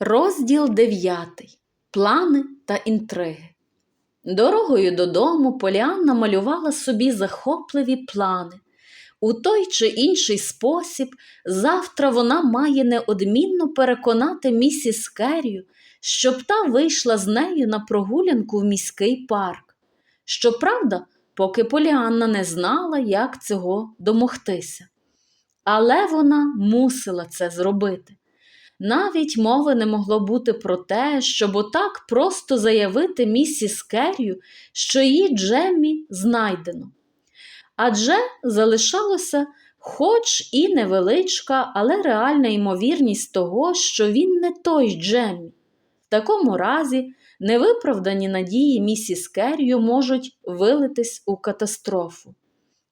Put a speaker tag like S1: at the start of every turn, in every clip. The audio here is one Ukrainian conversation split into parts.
S1: Розділ 9. Плани та інтриги. Дорогою додому Поліанна малювала собі захопливі плани. У той чи інший спосіб завтра вона має неодмінно переконати місіс Керрію, щоб та вийшла з нею на прогулянку в міський парк. Щоправда, поки Поліанна не знала, як цього домогтися. Але вона мусила це зробити. Навіть мови не могло бути про те, щоб отак просто заявити місіс Керрію, що її Джеммі знайдено. Адже залишалося хоч і невеличка, але реальна ймовірність того, що він не той Джеммі. В такому разі невиправдані надії місіс Керрію можуть вилитись у катастрофу.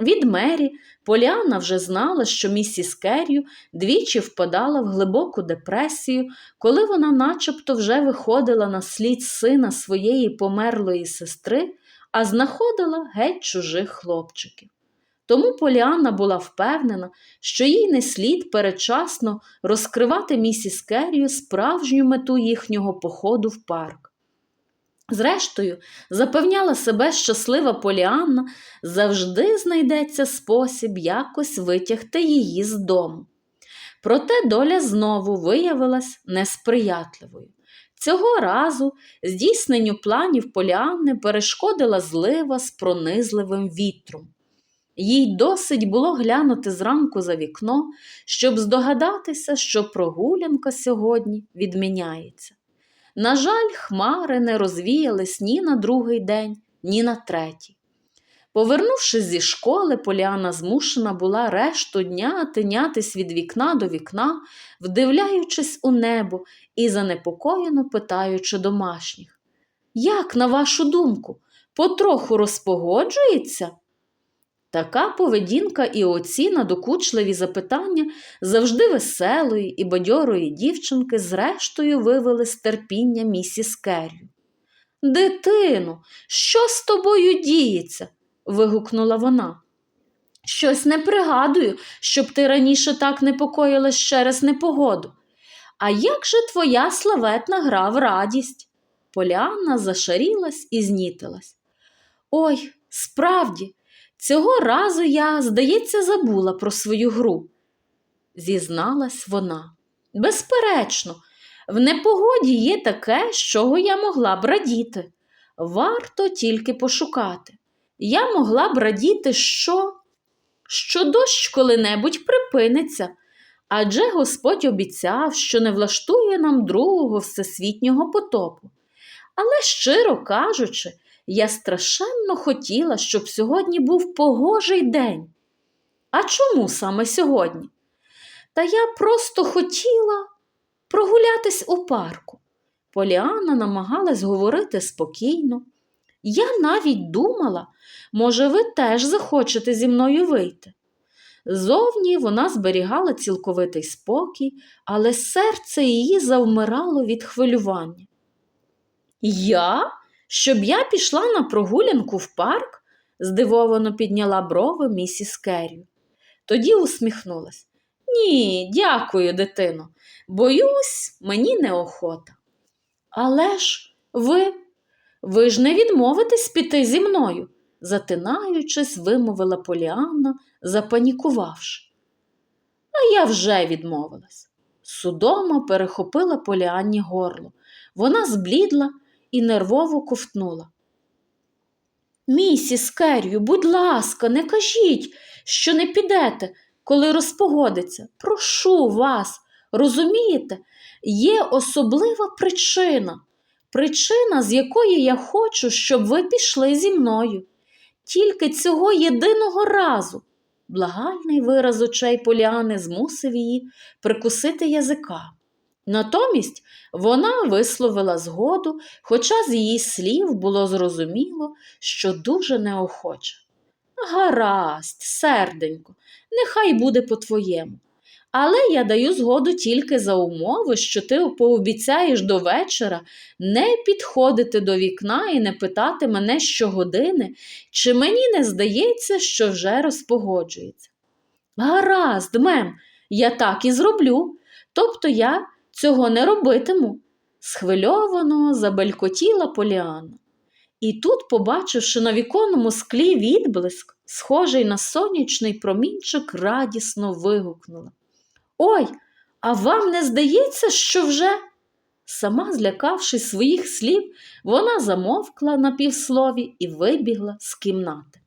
S1: Від Мері Поліана вже знала, що місіс Керрію двічі впадала в глибоку депресію, коли вона начебто вже виходила на слід сина своєї померлої сестри, а знаходила геть чужих хлопчиків. Тому Поліанна була впевнена, що їй не слід передчасно розкривати місіс Керрію справжню мету їхнього походу в парк. Зрештою, запевняла себе щаслива Поліанна, завжди знайдеться спосіб якось витягти її з дому. Проте доля знову виявилась несприятливою. Цього разу здійсненню планів Поліанни перешкодила злива з пронизливим вітром. Їй досить було глянути зранку за вікно, щоб здогадатися, що прогулянка сьогодні відміняється. На жаль, хмари не розвіялись ні на другий день, ні на третій. Повернувшись зі школи, Поліана змушена була решту дня тинятись від вікна до вікна, вдивляючись у небо і занепокоєно питаючи домашніх. Як, на вашу думку, потроху розпогоджується? Така поведінка і оці надокучливі запитання завжди веселої і бадьорої дівчинки зрештою вивели з терпіння місіс Керрі. Дитино, що з тобою діється? вигукнула вона. Щось не пригадую, щоб ти раніше так непокоїлась через непогоду. А як же твоя славетна гра в радість? Поліанна зашарілась і знітилась. Ой, справді, Цього разу я, здається, забула про свою гру, зізналась вона. Безперечно, в непогоді є таке, з чого я могла б радіти. Варто тільки пошукати. Я могла б радіти, що що дощ коли-небудь припиниться, адже Господь обіцяв, що не влаштує нам другого всесвітнього потопу. Але, щиро кажучи, я страшенно хотіла, щоб сьогодні був погожий день. А чому саме сьогодні? Та я просто хотіла прогулятись у парку. Поліана намагалась говорити спокійно. Я навіть думала, може, ви теж захочете зі мною вийти. Зовні вона зберігала цілковитий спокій, але серце її завмирало від хвилювання. Я? Щоб я пішла на прогулянку в парк? здивовано підняла брови місіс Керрі. Тоді усміхнулась. Ні, дякую, дитино. Боюсь, мені неохота. Але ж ви, ви ж не відмовитесь піти зі мною, затинаючись, вимовила Поліанна, запанікувавши. А я вже відмовилась. Судома перехопила Поліанні горло. Вона зблідла і нервово ковтнула. Місіс Керрію, будь ласка, не кажіть, що не підете, коли розпогодиться. Прошу вас, розумієте, є особлива причина, причина, з якої я хочу, щоб ви пішли зі мною. Тільки цього єдиного разу. Благальний вираз очей Поліани змусив її прикусити язика. Натомість вона висловила згоду, хоча з її слів було зрозуміло, що дуже неохоче. Гаразд, серденько, нехай буде по-твоєму. Але я даю згоду тільки за умови, що ти пообіцяєш до вечора не підходити до вікна і не питати мене щогодини, чи мені не здається, що вже розпогоджується. Гаразд, мем, я так і зроблю. Тобто я цього не робитиму, схвильовано забелькотіла Поліанна. І тут, побачивши на віконному склі відблиск, схожий на сонячний промінчик, радісно вигукнула. Ой, а вам не здається, що вже? Сама, злякавшись своїх слів, вона замовкла на півслові і вибігла з кімнати.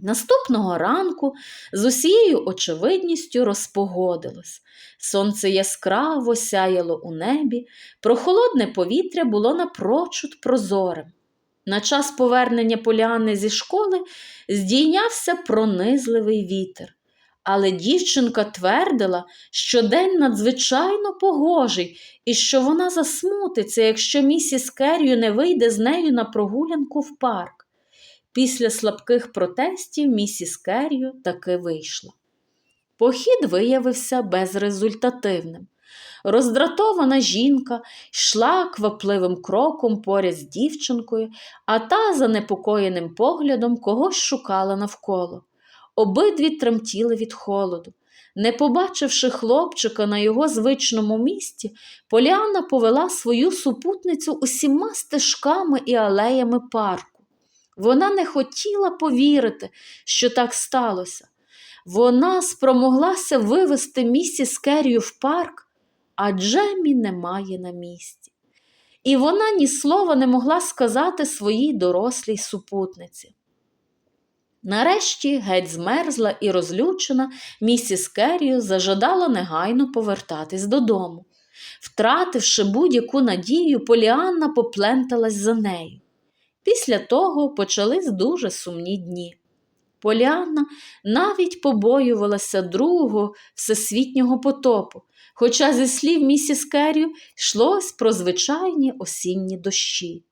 S1: Наступного ранку з усією очевидністю розпогодилось. Сонце яскраво сяяло у небі, прохолодне повітря було напрочуд прозорим. На час повернення Поліани зі школи здійнявся пронизливий вітер. Але дівчинка твердила, що день надзвичайно погожий і що вона засмутиться, якщо місіс Керрію не вийде з нею на прогулянку в парк. Після слабких протестів місіс Керрію таки вийшла. Похід виявився безрезультативним. Роздратована жінка йшла квапливим кроком поряд з дівчинкою, а та занепокоєним поглядом когось шукала навколо. Обидві тремтіли від холоду. Не побачивши хлопчика на його звичному місці, Поліана повела свою супутницю усіма стежками і алеями парку. Вона не хотіла повірити, що так сталося. Вона спромоглася вивести місіс Керрію в парк, а Джемі немає на місці. І вона ні слова не могла сказати своїй дорослій супутниці. Нарешті, геть змерзла і розлючена, місіс Керрію зажадала негайно повертатись додому. Втративши будь-яку надію, Поліанна попленталась за нею. Після того почались дуже сумні дні. Поліанна навіть побоювалася другого всесвітнього потопу, хоча, зі слів місіс Керрію, йшлось про звичайні осінні дощі.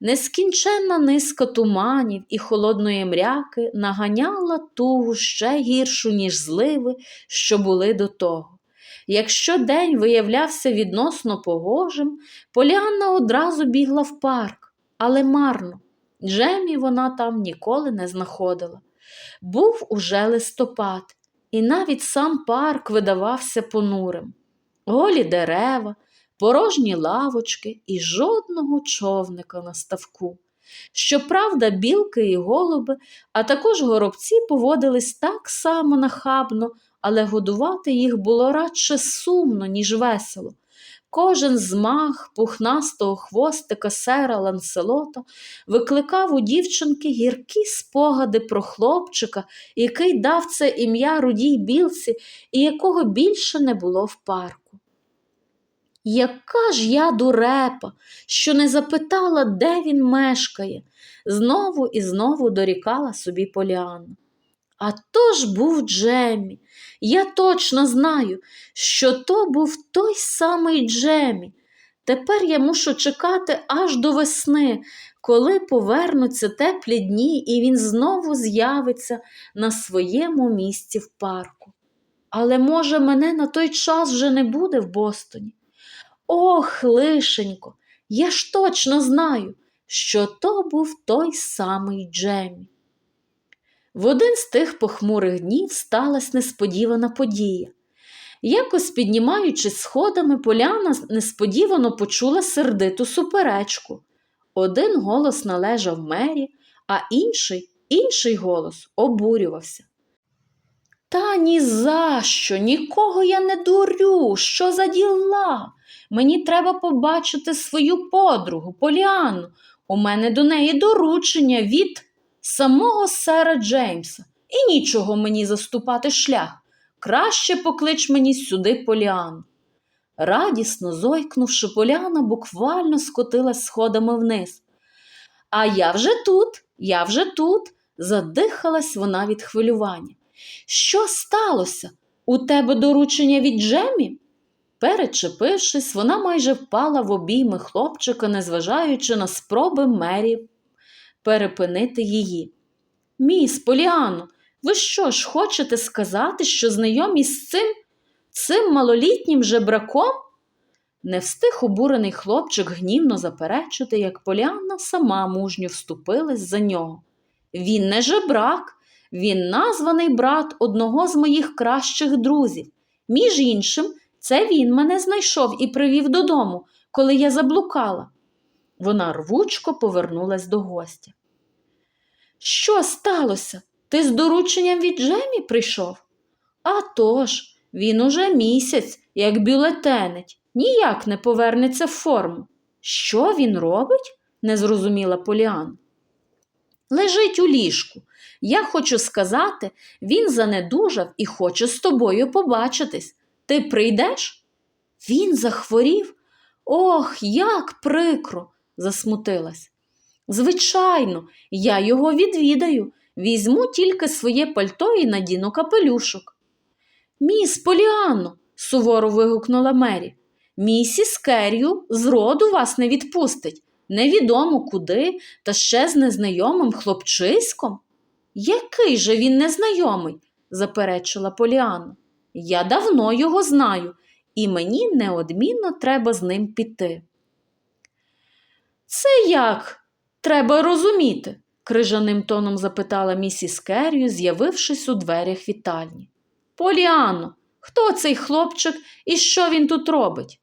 S1: Нескінченна низка туманів і холодної мряки наганяла тугу ще гіршу, ніж зливи, що були до того. Якщо день виявлявся відносно погожим, Поліанна одразу бігла в парк, але марно. Джемі вона там ніколи не знаходила. Був уже листопад, і навіть сам парк видавався понурим. Голі дерева, порожні лавочки і жодного човника на ставку. Щоправда, білки і голуби, а також горобці поводились так само нахабно, але годувати їх було радше сумно, ніж весело. Кожен змах пухнастого хвостика сера Ланселота викликав у дівчинки гіркі спогади про хлопчика, який дав це ім'я рудій білці і якого більше не було в парку. Яка ж я дурепа, що не запитала, де він мешкає, знову і знову дорікала собі Поліанна. А то ж був Джемі. Я точно знаю, що то був той самий Джемі. Тепер я мушу чекати аж до весни, коли повернуться теплі дні, і він знову з'явиться на своєму місці в парку. Але, може, мене на той час вже не буде в Бостоні. Ох, лишенько, я ж точно знаю, що то був той самий Джемі. В один з тих похмурих днів сталася несподівана подія. Якось піднімаючись сходами, Поляна несподівано почула сердиту суперечку. Один голос належав мері, а інший, інший голос обурювався. Та ні за що, нікого я не дурю. Що за діла? Мені треба побачити свою подругу, Поліану. У мене до неї доручення від самого сера Джеймса, і нічого мені заступати шлях. Краще поклич мені сюди Поліану. Радісно зойкнувши, Поліана буквально скотилась сходами вниз. А я вже тут, я вже тут, задихалась вона від хвилювання. Що сталося? У тебе доручення від Джемі? Перечепившись, вона майже впала в обійми хлопчика, незважаючи на спроби Мері перепинити її. Міс Поліано, ви що ж хочете сказати, що знайомі з цим, цим малолітнім жебраком? Не встиг обурений хлопчик гнівно заперечити, як Поліанна сама мужньо вступилась за нього. Він не жебрак, він названий брат одного з моїх кращих друзів. Між іншим, Це він мене знайшов і привів додому, коли я заблукала. Вона рвучко повернулась до гостя. Що сталося? Ти з дорученням від Джемі прийшов? «А тож, він уже місяць, як бюлетенить, ніяк не повернеться в форму. Що він робить? не зрозуміла Поліан. Лежить у ліжку. Я хочу сказати, він занедужав і хоче з тобою побачитись. Ти прийдеш? Він захворів? Ох, як прикро, засмутилась. Звичайно, я його відвідаю. Візьму тільки своє пальто і надіну капелюшок. Міс Поліанно, суворо вигукнула Мері, місіс Керрю зроду вас не відпустить. Невідомо куди, та ще з незнайомим хлопчиськом. Який же він незнайомий? заперечила Поліанна. Я давно його знаю, і мені неодмінно треба з ним піти. Це як? Треба розуміти, крижаним тоном запитала місіс Керрю, з'явившись у дверях вітальні. Поліано, хто цей хлопчик і що він тут робить?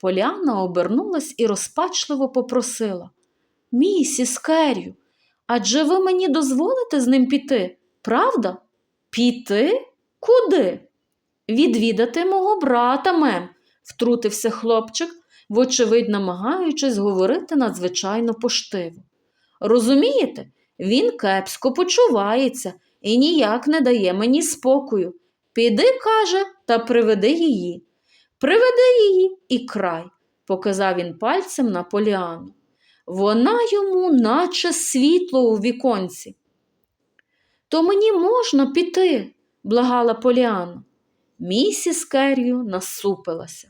S1: Поліанна обернулась і розпачливо попросила. Місіс Керрю, адже ви мені дозволите з ним піти, правда? Піти? Куди? Відвідати мого брата, мем, втрутився хлопчик, вочевидь намагаючись говорити надзвичайно поштиво. Розумієте, він кепсько почувається і ніяк не дає мені спокою. Піди, каже, та приведи її. Приведи її і край, показав він пальцем на Поліану. Вона йому, наче світло у віконці. То мені можна піти, благала Поліана. Місіс Керрю насупилася.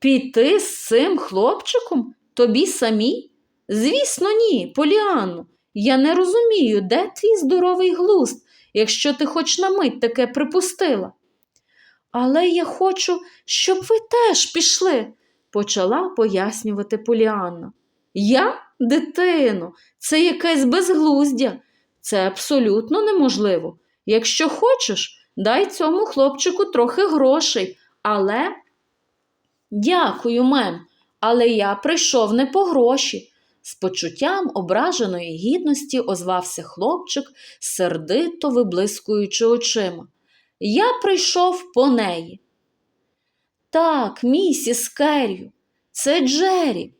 S1: Піти з цим хлопчиком? Тобі самій? Звісно, ні, Поліану. Я не розумію, де твій здоровий глузд, якщо ти хоч на мить таке припустила. Але я хочу, щоб ви теж пішли, почала пояснювати Поліанна. Я, дитино, це якесь безглуздя. Це абсолютно неможливо. Якщо хочеш, дай цьому хлопчику трохи грошей, але. Дякую, мем, але я прийшов не по гроші. З почуттям ображеної гідності озвався хлопчик, сердито виблискуючи очима. Я прийшов по неї. Так, місіс Керрю, це Джері.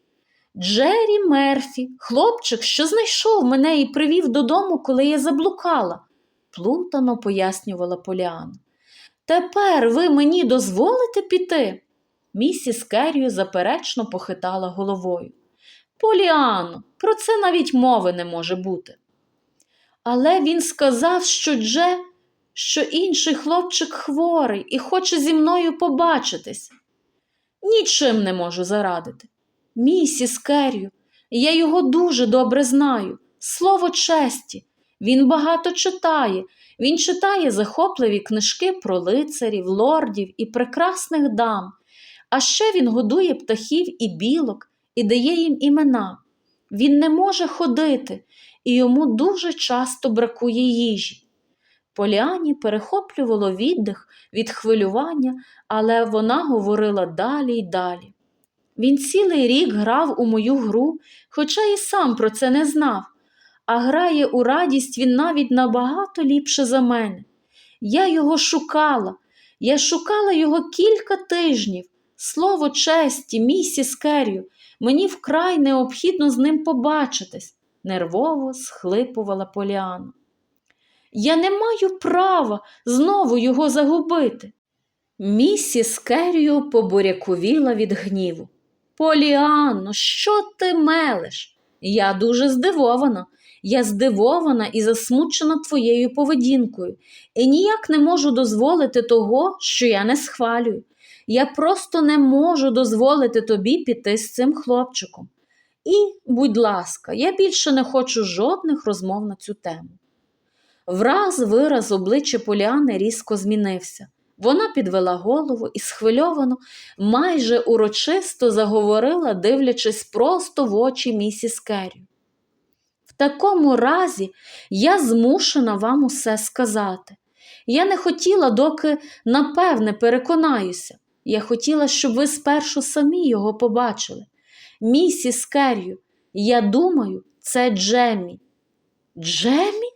S1: Джері Мерфі, хлопчик, що знайшов мене і привів додому, коли я заблукала, плутано пояснювала Поліана. Тепер ви мені дозволите піти? Місіс Керрю заперечно похитала головою. Поліано, про це навіть мови не може бути. Але він сказав, що Дже, що інший хлопчик хворий і хоче зі мною побачитись. Нічим не можу зарадити. Місіс Керрю, я його дуже добре знаю. Слово честі. Він багато читає. Він читає захопливі книжки про лицарів, лордів і прекрасних дам. А ще він годує птахів і білок і дає їм імена. Він не може ходити, і йому дуже часто бракує їжі. Поляні перехоплювало віддих від хвилювання, але вона говорила далі й далі. Він цілий рік грав у мою гру, хоча і сам про це не знав, а грає у радість він навіть набагато ліпше за мене. Я його шукала, я шукала його кілька тижнів. Слово честі, місіс Керрю, мені вкрай необхідно з ним побачитись, нервово схлипувала Поліана. Я не маю права знову його загубити. Місіс Керрю побуряковіла від гніву. Поліанно, що ти мелеш? Я дуже здивована. Я здивована і засмучена твоєю поведінкою, і ніяк не можу дозволити того, що я не схвалюю. Я просто не можу дозволити тобі піти з цим хлопчиком. І, будь ласка, я більше не хочу жодних розмов на цю тему. Враз вираз обличчя Поліани різко змінився. Вона підвела голову і схвильовано, майже урочисто заговорила, дивлячись просто в очі місіс Керрі. В такому разі я змушена вам усе сказати. Я не хотіла, доки напевне переконаюся. Я хотіла, щоб ви спершу самі його побачили. Місіс Керрю, я думаю, це Джеммі. Джеммі?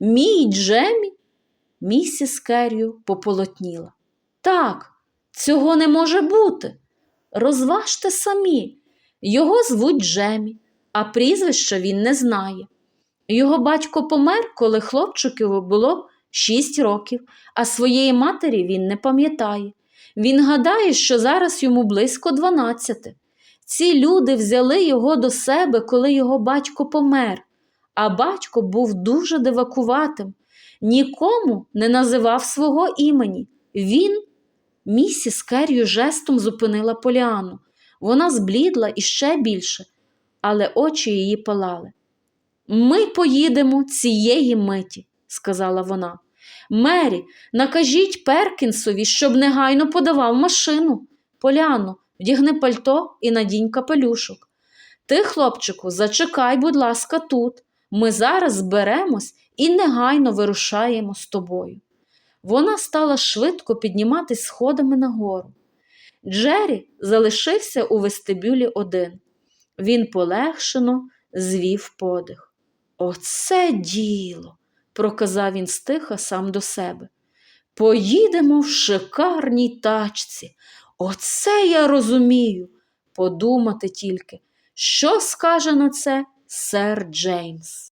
S1: Мій Джеммі? Місіс Керрю пополотніла. Так, цього не може бути. Розважте самі. Його звуть Джемі, а прізвища він не знає. Його батько помер, коли хлопчикові було шість років, а своєї матері він не пам'ятає. Він гадає, що зараз йому близько дванадцяти. Ці люди взяли його до себе, коли його батько помер, а батько був дуже дивакуватим, нікому не називав свого імені. Він, місіс Керрю жестом зупинила Поліану. Вона зблідла іще більше, але очі її палали. Ми поїдемо цієї миті, сказала вона. Мері, накажіть Перкінсові, щоб негайно подавав машину. Поляно, вдягни пальто і надінь капелюшок. Ти, хлопчику, зачекай, будь ласка, тут. Ми зараз зберемось і негайно вирушаємо з тобою. Вона стала швидко підніматись сходами нагору. Джері залишився у вестибюлі один. Він полегшено звів подих. Оце діло, проказав він стиха сам до себе. Поїдемо в шикарній тачці. Оце я розумію. Подумати тільки, що скаже на це сер Джеймс.